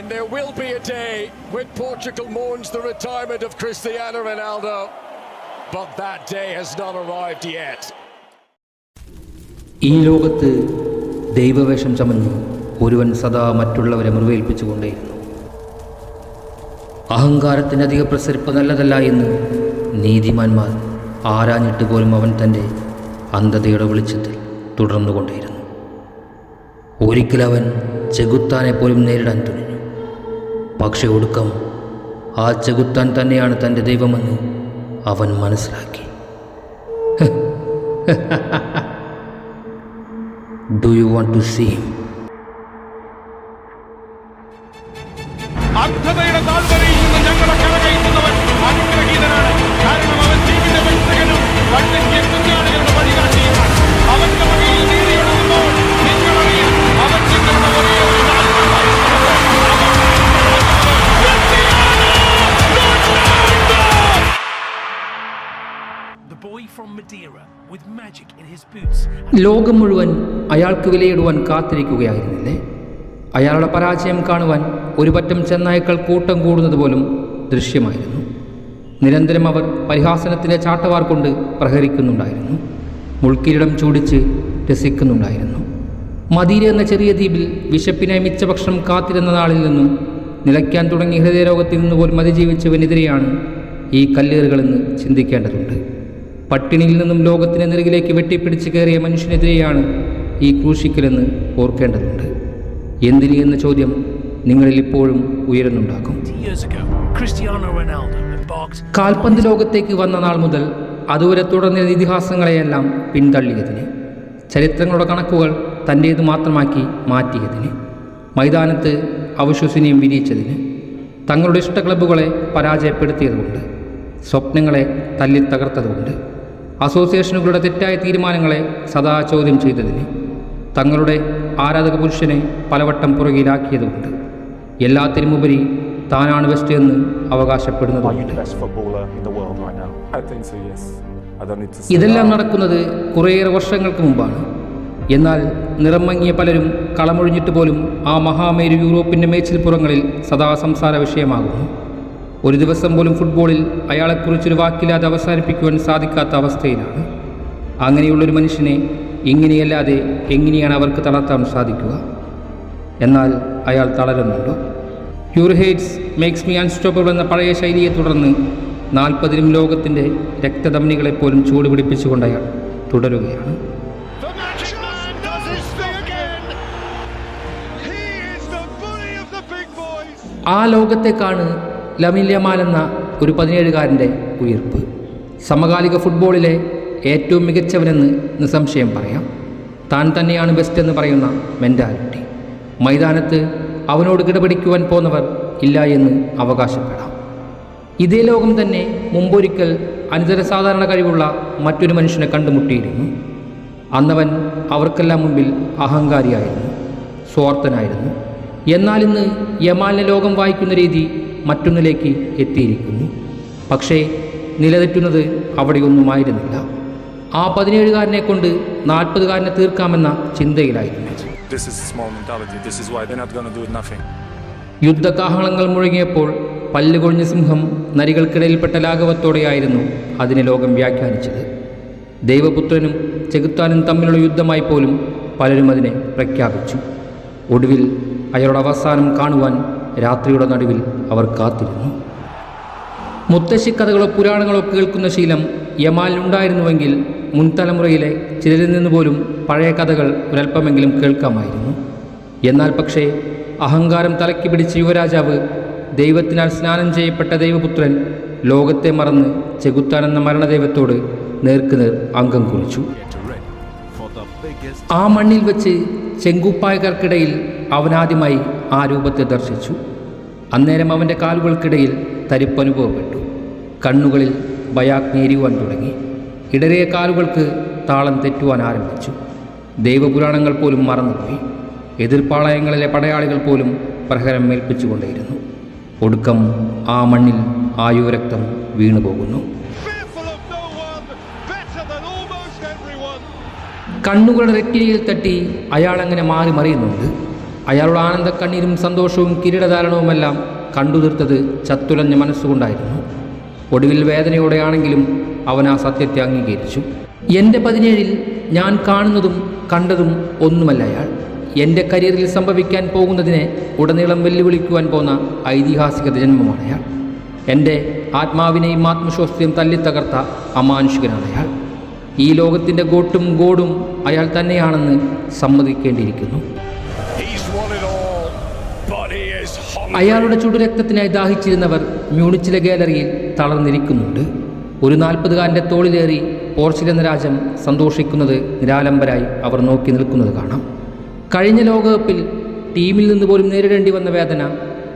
And there will be a day when Portugal mourns the retirement of Cristiano Ronaldo. But that day has not arrived yet. ഈ ലോകത്ത് ദൈവവേഷം ചമഞ്ഞ് ഒരുവൻ സദാ മറ്റുള്ളവരെ മുറിവേൽപ്പിച്ചുകൊണ്ടേയിരുന്നു അഹങ്കാരത്തിന്റെ അധിക പ്രസരിപ്പ് നല്ലതല്ല എന്ന് നീതിമാന്മാർ ആരാഞ്ഞിട്ട് പോലും അവൻ തന്റെ അന്ധതയുടെ വെളിച്ചത്തിൽ തുടർന്നുകൊണ്ടേയിരുന്നു ഒരിക്കലവൻ ചെകുത്താനെ പോലും നേരിടാൻ തുനിഞ്ഞു പക്ഷെ ഒടുക്കം ആ ചെകുത്താൻ തന്നെയാണ് തന്റെ ദൈവമെന്ന് അവൻ മനസ്സിലാക്കി. Do you want to see him ലോകം മുഴുവൻ അയാൾക്ക് വിലയിടുവാൻ കാത്തിരിക്കുകയായിരുന്നില്ലേ? അയാളുടെ പരാജയം കാണുവാൻ ഒരുപറ്റം ചെന്നായ്ക്കൾ കൂട്ടം കൂടുന്നത് പോലും ദൃശ്യമായിരുന്നു. നിരന്തരം അവർ പരിഹാസനത്തിന്റെ ചാട്ടവാർ കൊണ്ട് പ്രഹരിക്കുന്നുണ്ടായിരുന്നു. മുൾക്കിരിടം ചൂടിച്ച് രസിക്കുന്നുണ്ടായിരുന്നു. മദീര എന്ന ചെറിയ ദ്വീപിൽ വിശപ്പിനായി മിച്ചഭക്ഷണം കാത്തിരുന്ന നാളിൽ നിന്നും നിലയ്ക്കാൻ തുടങ്ങിയ ഹൃദയരോഗത്തിൽ നിന്ന് പോലും അതിജീവിച്ചവനെതിരെയാണ് ഈ കല്ലേറുകളെന്ന് ചിന്തിക്കേണ്ടതുണ്ട്. പട്ടിണിയിൽ നിന്നും ലോകത്തിന്റെ നെറുകിലേക്ക് വെട്ടിപ്പിടിച്ച് കയറിയ മനുഷ്യനെതിരെയാണ് ഈ ക്രൂശിക്കലെന്ന് ഓർക്കേണ്ടതുണ്ട്. എന്തിന് എന്ന ചോദ്യം നിങ്ങളിൽ ഇപ്പോഴും ഉയരുന്നുണ്ടാകും. കാൽപന്ത് ലോകത്തേക്ക് വന്ന നാൾ മുതൽ അതുവരെ തുടർന്ന ഇതിഹാസങ്ങളെയെല്ലാം പിന്തള്ളിയതിന് ചരിത്രങ്ങളുടെ കണക്കുകൾ തന്റേത് മാത്രമാക്കി മാറ്റിയതിന് മൈതാനത്ത് അവിശ്വസനീയം വിരിയിച്ചതിന് തങ്ങളുടെ ഇഷ്ട ക്ലബ്ബുകളെ പരാജയപ്പെടുത്തിയതുകൊണ്ട് സ്വപ്നങ്ങളെ തല്ലി തകർത്തതുകൊണ്ട് അസോസിയേഷനുകളുടെ തെറ്റായ തീരുമാനങ്ങളെ സദാ ചോദ്യം ചെയ്തതിന് തങ്ങളുടെ ആരാധക പുരുഷനെ പലവട്ടം പുറകിലാക്കിയതുകൊണ്ട് എല്ലാത്തിനുമുപരി താനാണ് വെസ്റ്റ് എന്ന് അവകാശപ്പെടുന്നത്. ഇതെല്ലാം നടക്കുന്നത് കുറേയേറെ വർഷങ്ങൾക്ക് മുമ്പാണ്. എന്നാൽ നിറം മങ്ങിയ പലരും കളമൊഴിഞ്ഞിട്ട് പോലും ആ മഹാമേരു യൂറോപ്പിന്റെ മേച്ചിൽപ്പുറങ്ങളിൽ സദാ സംസാര വിഷയമാകുന്നു. ഒരു ദിവസം പോലും ഫുട്ബോളിൽ അയാളെക്കുറിച്ചൊരു വാക്കില്ലാതെ അവസാനിപ്പിക്കുവാൻ സാധിക്കാത്ത അവസ്ഥയിലാണ്. അങ്ങനെയുള്ളൊരു മനുഷ്യനെ ഇങ്ങനെയല്ലാതെ എങ്ങനെയാണ് അവർക്ക് തളർത്താൻ സാധിക്കുക? എന്നാൽ അയാൾ തളരുന്നുണ്ടോ? Your hates makes me unstoppable എന്ന പഴയ ശൈലിയെ തുടർന്ന് നാൽപ്പതിനും ലോകത്തിന്റെ രക്തധമനികളെപ്പോലും ചൂടുപിടിപ്പിച്ചുകൊണ്ട് അയാൾ തുടരുകയാണ്. ആ ലോകത്തേക്കാണ് ലമില്യമാൽ എന്ന ഒരു പതിനേഴുകാരന്റെ ഉയർപ്പ്. സമകാലിക ഫുട്ബോളിലെ ഏറ്റവും മികച്ചവനെന്ന് നിസ്സംശയം പറയാം. താൻ തന്നെയാണ് ബെസ്റ്റ് എന്ന് പറയുന്ന മെന്റാലിറ്റി മൈതാനത്ത് അവനോട് കിടപിടിക്കുവാൻ പോന്നവർ ഇല്ല എന്ന് അവകാശപ്പെടാം. ഇതേ ലോകം തന്നെ മുമ്പൊരിക്കൽ അനിതരസാധാരണ കഴിവുള്ള മറ്റൊരു മനുഷ്യനെ കണ്ടുമുട്ടിയിരുന്നു. അന്നവൻ അവർക്കെല്ലാം മുമ്പിൽ അഹങ്കാരിയായിരുന്നു സ്വാർത്ഥനായിരുന്നു. എന്നാൽ ഇന്ന് യമാലിനെ ലോകം വായിക്കുന്ന രീതി മറ്റൊന്നിലേക്ക് എത്തിയിരിക്കുന്നു. പക്ഷേ നിലതെറ്റുന്നത് അവിടെയൊന്നുമായിരുന്നില്ല. ആ പതിനേഴുകാരനെ കൊണ്ട് നാൽപ്പതുകാരനെ തീർക്കാമെന്ന ചിന്തയിലായിരുന്നു. യുദ്ധകാഹളങ്ങൾ മുഴങ്ങിയപ്പോൾ പല്ലുകൊഴിഞ്ഞ സിംഹം നരികൾക്കിടയിൽപ്പെട്ട ലാഘവത്തോടെയായിരുന്നു അതിനെ ലോകം വ്യാഖ്യാനിച്ചത്. ദൈവപുത്രനും ചെകുത്താനും തമ്മിലുള്ള യുദ്ധമായി പോലും പലരും അതിനെ പ്രഖ്യാപിച്ചു. ഒടുവിൽ അയാളുടെ അവസാനം കാണുവാൻ രാത്രിയുടെ നടുവിൽ അവർ കാത്തിരുന്നു. മുത്തശ്ശിക്കഥകളോ പുരാണങ്ങളോ കേൾക്കുന്ന ശീലം യമാലിനുണ്ടായിരുന്നുവെങ്കിൽ മുൻതലമുറയിലെ ചിലരിൽ നിന്ന് പോലും പഴയ കഥകൾ ഒരല്പമെങ്കിലും കേൾക്കാമായിരുന്നു. എന്നാൽ പക്ഷേ അഹങ്കാരം തലയ്ക്ക് പിടിച്ച യുവരാജാവ് ദൈവത്തിനാൽ സ്നാനം ചെയ്യപ്പെട്ട ദൈവപുത്രൻ ലോകത്തെ മറന്ന് ചെകുത്താനെന്ന മരണദൈവത്തോട് നേർക്കുനേർ അംഗം കുറിച്ചു. ആ മണ്ണിൽ വെച്ച് ചെങ്കുപ്പായകർക്കിടയിൽ അവനാദ്യമായി ആ രൂപത്തെ ദർശിച്ചു. അന്നേരം അവന്റെ കാലുകൾക്കിടയിൽ തരിപ്പനുഭവപ്പെട്ടു. കണ്ണുകളിൽ ഭയാഗ്ഞേരിയുവാൻ തുടങ്ങി. ഇടരേ കാലുകൾക്ക് താളം തെറ്റുവാൻ ആരംഭിച്ചു. ദൈവപുരാണങ്ങൾ പോലും മറന്നുപോയി. എതിർപ്പാളയങ്ങളിലെ പടയാളികൾ പോലും പ്രഹരം മേൽപ്പിച്ചുകൊണ്ടേയിരുന്നു ഒടുക്കം ആ മണ്ണിൽ ആയുരക്തം വീണുപോകുന്നു. കണ്ണുകളുടെ റെറ്റിനയിൽ തട്ടി അയാൾ അങ്ങനെ മാറി മറിയുന്നുണ്ട്? അയാളുടെ ആനന്ദക്കണ്ണീരും സന്തോഷവും കിരീടധാരണവുമെല്ലാം കണ്ടുതീർത്തത് ചത്തുലഞ്ഞ മനസ്സുകൊണ്ടായിരുന്നു. ഒടുവിൽ വേദനയോടെയാണെങ്കിലും അവൻ ആ സത്യത്തെ അംഗീകരിച്ചു. എന്റെ പതിനേഴിൽ ഞാൻ കാണുന്നതും കണ്ടതും ഒന്നുമല്ല അയാൾ. എന്റെ കരിയറിൽ സംഭവിക്കാൻ പോകുന്നതിനെ ഉടനീളം വെല്ലുവിളിക്കുവാൻ പോന്ന ഐതിഹാസിക ജന്മമാണ് അയാൾ. എന്റെ ആത്മാവിനെയും ആത്മശ്വാസത്തെയും തല്ലിത്തകർത്ത അമാനുഷികനാണ് അയാൾ. ഈ ലോകത്തിന്റെ ഗോട്ടും ഗോഡും അയാൾ തന്നെയാണെന്ന് സമ്മതിക്കേണ്ടിയിരിക്കുന്നു. അയാളുടെ ചുടുരക്തത്തിനായി ദാഹിച്ചിരുന്നവർ മ്യൂണിച്ചിലെ ഗാലറിയിൽ തളർന്നിരിക്കുന്നുണ്ട്. ഒരു നാൽപ്പതുകാരന്റെ തോളിലേറി പോർച്ചുഗൽ രാജ്യം സന്തോഷിക്കുന്നത് നിരാലംബരായി അവർ നോക്കി നിൽക്കുന്നത് കാണാം. കഴിഞ്ഞ ലോകകപ്പിൽ ടീമിൽ നിന്ന് പോലും നേരിടേണ്ടി വന്ന വേദന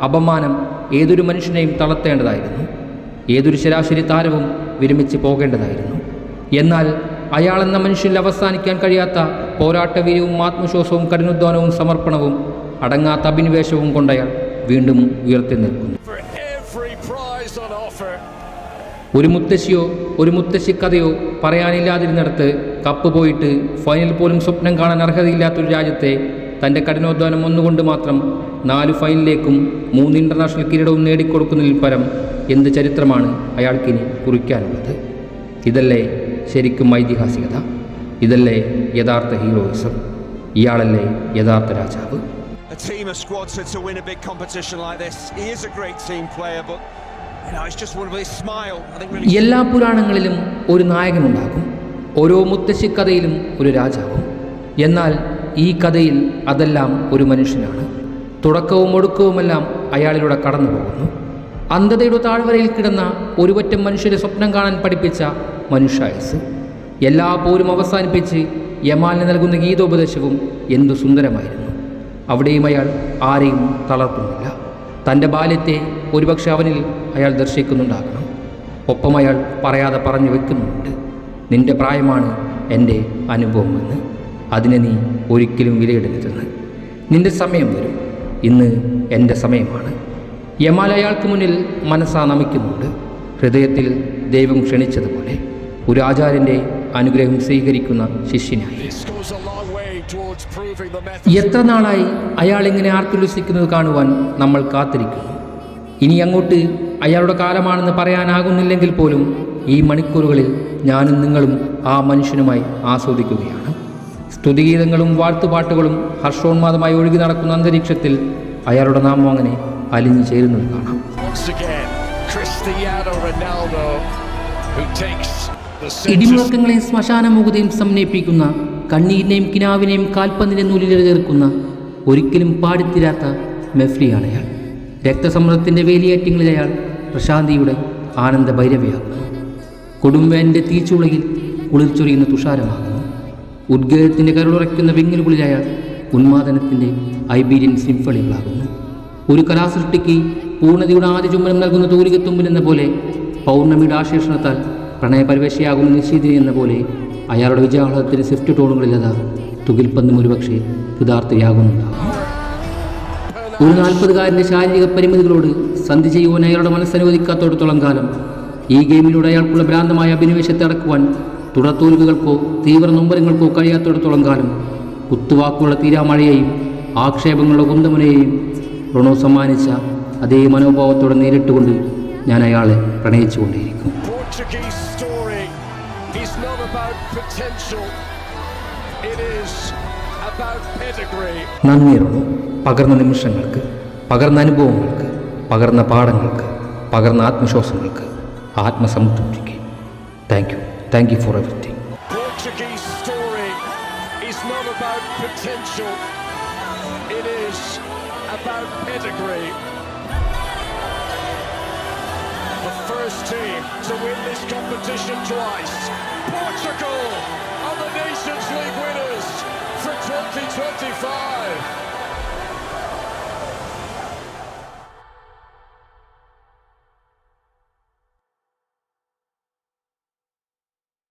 അപമാനം ഏതൊരു മനുഷ്യനെയും തളർത്തേണ്ടതായിരുന്നു. ഏതൊരു ശരാശരി താരവും വിരമിച്ച് പോകേണ്ടതായിരുന്നു. എന്നാൽ അയാൾ എന്ന മനുഷ്യനിൽ അവസാനിക്കാൻ കഴിയാത്ത പോരാട്ടവീര്യവും ആത്മവിശ്വാസവും കഠിനോദ്ധാനവും സമർപ്പണവും അടങ്ങാത്ത അഭിനിവേശവും കൊണ്ടയാൾ വീണ്ടും ഉയർത്തി നിൽക്കുന്നു. ഒരു മുത്തശ്ശിയോ ഒരു മുത്തശ്ശി കഥയോ പറയാനില്ലാതിരുന്നിടത്ത് കപ്പ് പോയിട്ട് ഫൈനൽ പോലും സ്വപ്നം കാണാൻ അർഹതയില്ലാത്തൊരു രാജ്യത്തെ തന്റെ കഠിനോദ്ധാനം ഒന്നുകൊണ്ട് മാത്രം നാല് ഫൈനലിലേക്കും മൂന്ന് ഇന്റർനാഷണൽ കിരീടവും നേടിക്കൊടുക്കുന്നതിൽ പരം എന്ത് ചരിത്രമാണ് അയാൾക്കിനി കുറിക്കാനുള്ളത്? ഇതല്ലേ ശരിക്കും ഐതിഹാസികത? ഇതല്ലേ യഥാർത്ഥ ഹീറോയിസം? ഇയാളല്ലേ യഥാർത്ഥ രാജാവ്? A team of squads to, win a big competition like this. He is a great team player, but എല്ലാ പുരാണങ്ങളിലും ഒരു നായകനുണ്ടാകും ഓരോ മുത്തശ്ശി കഥയിലും ഒരു രാജാവും. എന്നാൽ ഈ കഥയിൽ അതെല്ലാം ഒരു മനുഷ്യനാണ്. തുടക്കവും ഒടുക്കവുമെല്ലാം അയാളിലൂടെ കടന്നു പോകുന്നു അന്ധതയുടെ താഴ്വരയിൽ കിടന്ന ഒരുപറ്റം മനുഷ്യരെ സ്വപ്നം കാണാൻ പഠിപ്പിച്ച മനുഷ്യായുസ്. എല്ലാ പോരും അവസാനിപ്പിച്ച് യമാലിന് നൽകുന്ന ഗീതോപദേശവും എന്തു സുന്ദരമായിരുന്നു. അവിടെയും അയാൾ ആരെയും തളർത്തുന്നില്ല. തന്റെ ബാല്യത്തെ ഒരുപക്ഷെ അവനിൽ അയാൾ ദർശിക്കുന്നുണ്ടാകണം. ഒപ്പം അയാൾ പറയാതെ പറഞ്ഞു വെക്കുന്നുണ്ട് നിന്റെ പ്രായമാണ് എന്റെ അനുഭവമെന്ന്. അതിനെ നീ ഒരിക്കലും വിലയിടരുതെന്ന്. നിന്റെ സമയം വരും. ഇന്ന് എന്റെ സമയമാണ്. യമാൽ അയാൾക്ക് മുന്നിൽ മനസ്സാ നമിക്കുന്നുണ്ട്. ഹൃദയത്തിൽ ദൈവം ക്ഷണിച്ചതുപോലെ ഒരു ആചാര്യന്റെ അനുഗ്രഹം സ്വീകരിക്കുന്ന ശിഷ്യനായി. എത്ര നാളായി അയാൾ ഇങ്ങനെ ആർത്തുല്ലസിക്കുന്നത് കാണുവാൻ നമ്മൾ കാത്തിരിക്കുന്നു. ഇനി അങ്ങോട്ട് അയാളുടെ കാലമാണെന്ന് പറയാനാകുന്നില്ലെങ്കിൽ പോലും ഈ മണിക്കൂറുകളിൽ ഞാനും നിങ്ങളും ആ മനുഷ്യനുമായി ആസ്വദിക്കുകയാണ്. സ്തുതിഗീതങ്ങളും വാഴ്ത്തുപാട്ടുകളും ഹർഷോന്മാദമായി ഒഴുകി നടക്കുന്ന അന്തരീക്ഷത്തിൽ അയാളുടെ നാമം അങ്ങനെ അലിഞ്ഞു ചേരുന്നത് കാണാം. ഇടിമുഴക്കങ്ങളെയും ശ്മശാനമുഖതയും സമന്വയിപ്പിക്കുന്ന കണ്ണീരിനെയും കിനാവിനെയും കാൽപ്പന്തിന്റെ നൂലിൽ ചേർക്കുന്ന ഒരിക്കലും പാടിത്തീരാത്ത മെഫ്ലിയാണ് അയാൾ. രക്തസമ്മർദ്ദത്തിന്റെ വേലിയേറ്റങ്ങളിൽ അയാൾ പ്രശാന്തിയുടെ ആനന്ദ ഭൈരവയാകുന്നു കൊടുംവേന്റെ തീച്ചുളയിൽ കുളിർച്ചൊരിയുന്ന തുഷാരമാകുന്നു. ഉദ്ഗേഹത്തിന്റെ കരുളുറയ്ക്കുന്ന വിങ്ങലുകളിൽ അയാൾ ഉന്മാദനത്തിന്റെ ഐബീരിയൻ സിംഫണികളാകുന്നു. ഒരു കലാസൃഷ്ടിക്ക് പൂർണതയുടെ ആദ്യ ചുംബനം നൽകുന്ന തൂലികത്തുമ്പിനെന്ന പോലെ പൗർണമിയുടെ ആശേഷണത്താൽ പ്രണയപരിവേശയാകുന്ന നിശ്ചിതിനി എന്ന പോലെ അയാളുടെ വിജയാഹ്ലാദത്തിന് സ്വിഫ്റ്റ് ടോണുകളില്ലാതെ തുകിൽപ്പന്നും ഒരുപക്ഷെ കൃതാർത്ഥയാകുന്നുണ്ടാകും ഒരു നാൽപ്പതുകാരന്റെ ശാരീരിക പരിമിതികളോട് സന്ധി ചെയ്യുവാൻ അയാളുടെ മനസ്സനുവദിക്കാത്തോടത്തോളം കാലം ഈ ഗെയിമിലൂടെ അയാൾക്കുള്ള ഭ്രാന്തമായ അഭിനിവേശത്തെ അടക്കുവാൻ തുടർത്തോൽവികൾക്കോ തീവ്ര നൊമ്പരങ്ങൾക്കോ കഴിയാത്തോടത്തോളം കാലം കുത്തുവാക്കുള്ള തീരാമഴയെയും ആക്ഷേപങ്ങളുടെ കുന്തമുനയെയും റൊണോ സമ്മാനിച്ച അതേ മനോഭാവത്തോടെ നേരിട്ടുകൊണ്ട് ഞാൻ അയാളെ പ്രണയിച്ചുകൊണ്ടേയിരിക്കും Portuguese story is not about potential, it is about pedigree. നന്ദി റൊണോ പകർന്ന നിമിഷങ്ങൾക്ക് പകർന്ന അനുഭവങ്ങൾക്ക് പകർന്ന പാഠങ്ങൾക്ക് പകർന്ന ആത്മവിശ്വാസങ്ങൾക്ക് ആത്മസംതൃപ്തിക്ക് thank you thank you for everything about potential, it is about pedigree. Team to win this competition twice. Portugal are the Nations League winners for 2025.